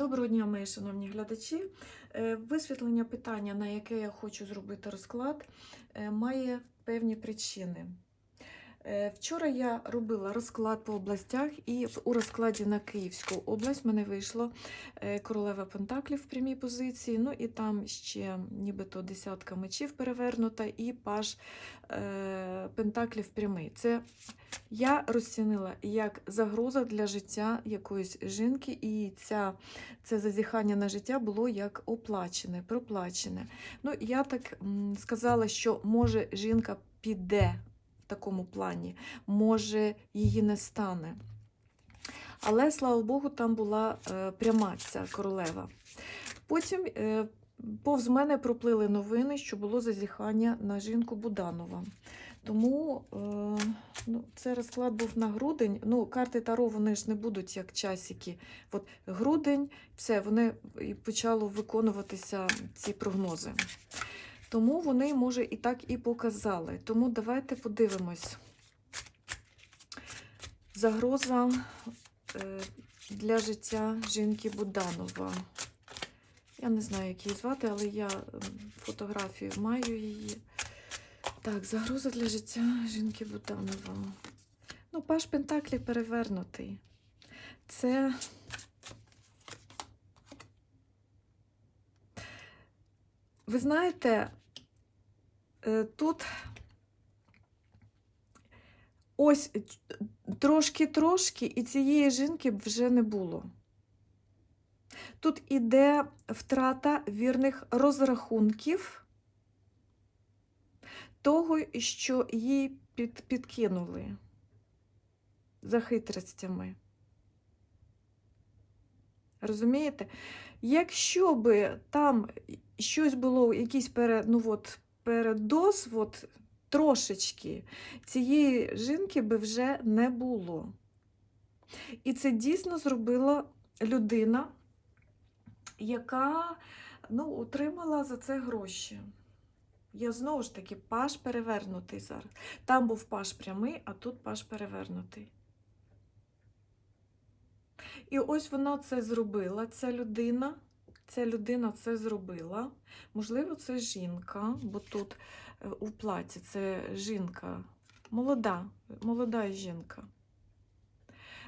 Доброго дня, мої шановні глядачі. Е, Висвітлення питання, на яке я хочу зробити розклад, е, має певні причини. Е, Вчора я робила розклад по областях, і у розкладі на Київську область в мене вийшло е, королева Пентаклів в прямій позиції, ну і там ще нібито десятка мечів перевернута, і паж е, Пентаклів прямий. Це я розцінила як загроза для життя якоїсь жінки, і ця, це зазіхання на життя було як оплачене, проплачене. Ну, я так сказала, що може жінка піде такому плані, може її не стане. Але, слава Богу, там була е, пряма ця королева. Потім е, повз мене проплили новини, що було зазіхання на жінку Буданова. Тому е, ну, це розклад був на грудень. Ну, карти Таро вони ж не будуть як часики. От грудень, все, вони і почало виконуватися ці прогнози. Тому вони, може, і так і показали. Тому давайте подивимось. Загроза е, для життя жінки Буданова. Я не знаю, як її звати, але я фотографію маю її. Так, загроза для життя жінки Буданова. Ну, паш Пентаклі перевернутий. Це. Ви знаєте, тут ось трошки-трошки, і цієї жінки вже не було. Тут іде втрата вірних розрахунків того, що їй під, підкинули за хитростями. Розумієте? Якщо би там щось було, якийсь пере, ну от, передоз, от, трошечки, цієї жінки би вже не було. І це дійсно зробила людина, яка ну, отримала за це гроші. Я знову ж таки паш перевернутий зараз. Там був паш прямий, а тут паш перевернутий. І ось вона це зробила, ця людина. Ця людина це зробила. Можливо, це жінка, бо тут е, у платі це жінка, молода, молода жінка.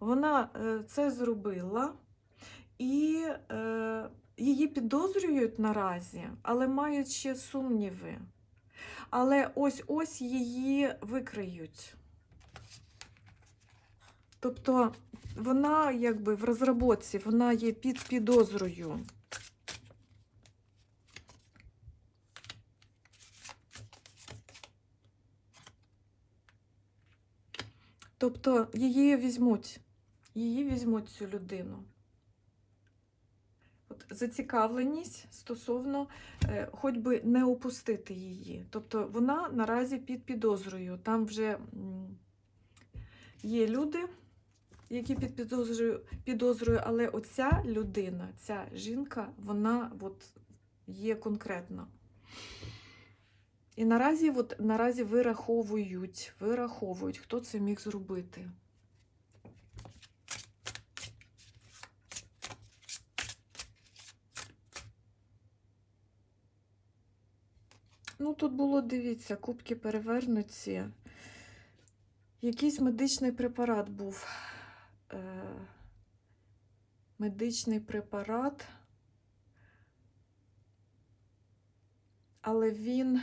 Вона е, це зробила і е, її підозрюють наразі, але мають ще сумніви. Але ось-ось її викриють. Тобто вона якби в розробці, вона є під підозрою. Тобто її візьмуть, її візьмуть цю людину. От зацікавленість стосовно, е, хоч би не опустити її. Тобто вона наразі під підозрою. Там вже є люди, які під підозрою, підозрою, але оця людина, ця жінка, вона от є конкретна. І наразі, от, наразі вираховують, вираховують, хто це міг зробити. Ну, тут було, дивіться, кубки перевернуті. Якийсь медичний препарат був. Е, медичний препарат. Але він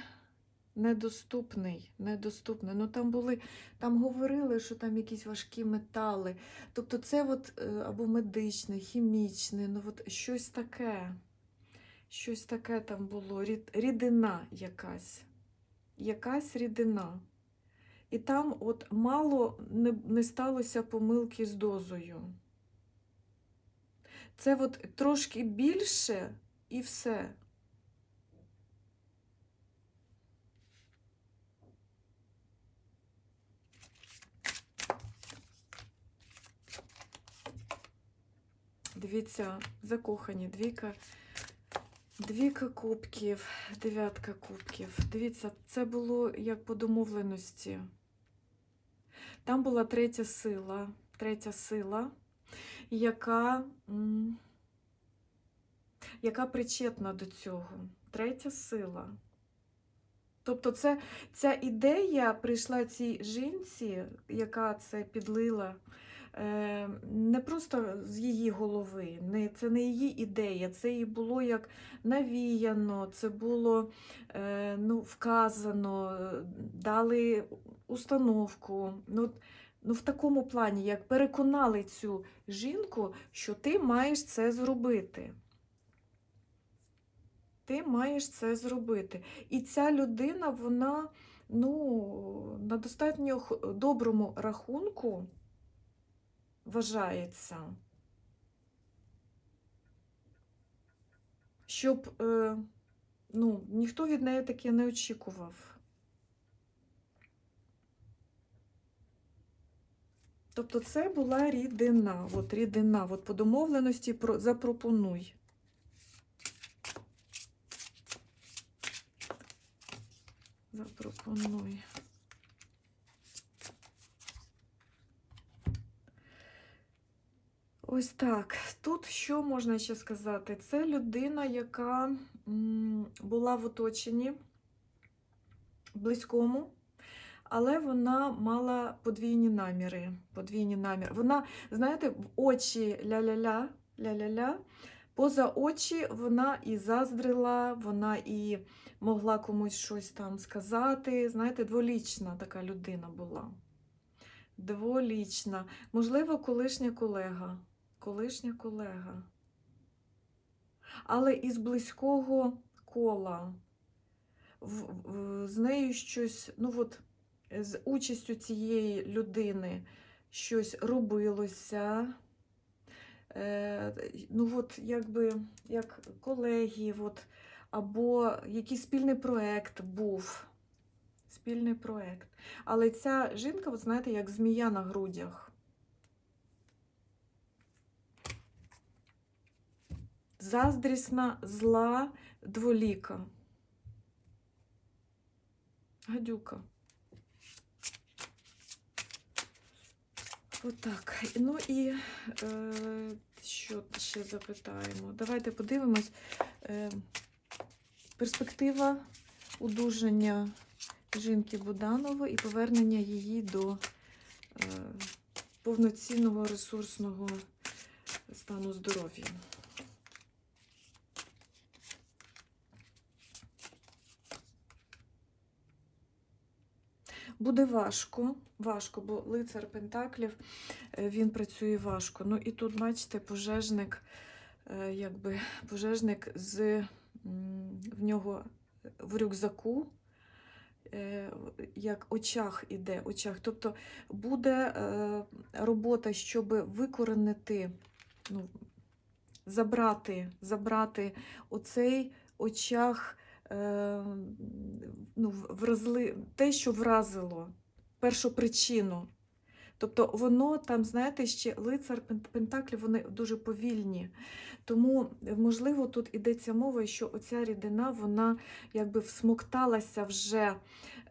недоступний. недоступний. Ну, там були, там говорили, що там якісь важкі метали. Тобто це от, е, або медичне, хімічне, ну от щось таке. Щось таке там було, рід, рідина якась. Якась рідина. І там от мало не, не сталося помилки з дозою. Це от трошки більше і все. Дивіться, закохані, двійка. Двійка кубків, дев'ятка кубків. Дивіться, це було як по домовленості. Там була третя сила, третя сила, яка яка причетна до цього. Третя сила. Тобто, це, ця ідея прийшла цій жінці, яка це підлила, не просто з її голови, не, це не її ідея, це їй було як навіяно, це було е, ну, вказано, е, дали установку. Ну, ну, в такому плані, як переконали цю жінку, що ти маєш це зробити. Ти маєш це зробити. І ця людина, вона ну, на достатньо доброму рахунку вважається, щоб е, ну, ніхто від неї таке не очікував. Тобто це була рідина. От рідина, от по домовленості про, запропонуй. Запропонуй. Ось так. Тут що можна ще сказати? Це людина, яка була в оточенні близькому, але вона мала подвійні наміри. Подвійні наміри. Вона, знаєте, в очі ля-ля-ля, ля-ля-ля, поза очі вона і заздрила, вона і могла комусь щось там сказати. Знаєте, дволічна така людина була. Дволічна. Можливо, колишня колега. Колишня колега. Але із близького кола. В, в, з нею щось, ну от, з участю цієї людини щось робилося. Е, ну от, якби, як колеги, от, або якийсь спільний проект був. Спільний проект. Але ця жінка, от знаєте, як змія на грудях. Заздрісна, зла, дволіка. Гадюка. Отак. Ну і е, що ще запитаємо? Давайте подивимось. Е, перспектива удужання жінки Буданової і повернення її до е, повноцінного ресурсного стану здоров'я. Буде важко, важко, бо лицар Пентаклів е, він працює важко. Ну і тут, бачите, пожежник, е, якби пожежник з в нього в рюкзаку, е, як очах іде, очах. Тобто буде е, робота, щоб викоренити, ну, забрати, забрати оцей очах е, ну, вразли, те, що вразило, першу причину. Тобто воно там, знаєте, ще лицар Пен- Пентаклів, вони дуже повільні. Тому, можливо, тут ідеться мова, що оця рідина, вона якби всмокталася вже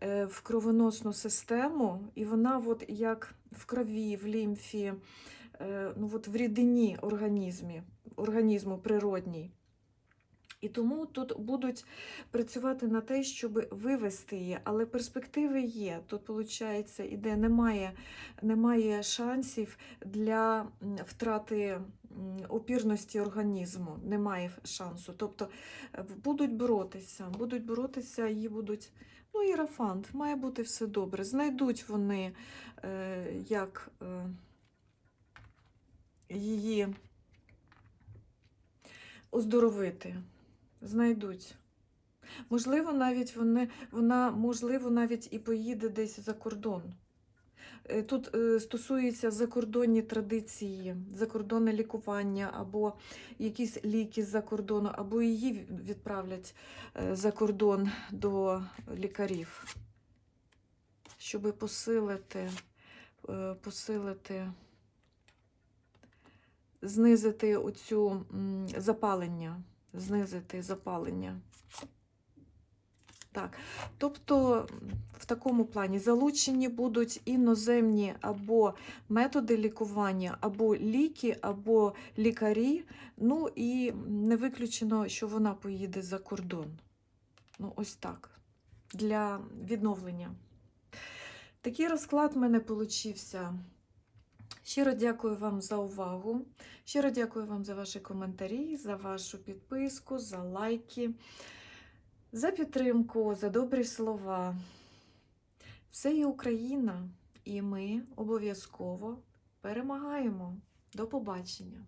е, в кровоносну систему, і вона от як в крові, в лімфі, е, ну от в рідині організмі, організму природній. І тому тут будуть працювати на те, щоб вивести її, але перспективи є. Тут, виходить, іде, немає, немає шансів для втрати опірності організму, немає шансу. Тобто е, будуть боротися, будуть боротися, її будуть. Ну, ірафант, має бути все добре. Знайдуть вони, е, як е, її оздоровити знайдуть. Можливо, навіть вони, вона, можливо, навіть і поїде десь за кордон. Е, Тут е, стосується закордонні традиції, закордонне лікування, або якісь ліки з-за кордону, або її відправлять е, за кордон до лікарів, щоб посилити, посилити, знизити оцю запалення знизити запалення. Так, тобто в такому плані залучені будуть іноземні або методи лікування, або ліки, або лікарі. Ну і не виключено, що вона поїде за кордон. Ну, ось так. Для відновлення. Такий розклад в мене получився. Щиро дякую вам за увагу. Щиро дякую вам за ваші коментарі, за вашу підписку, за лайки, за підтримку, за добрі слова. Все є Україна, і ми обов'язково перемагаємо. До побачення!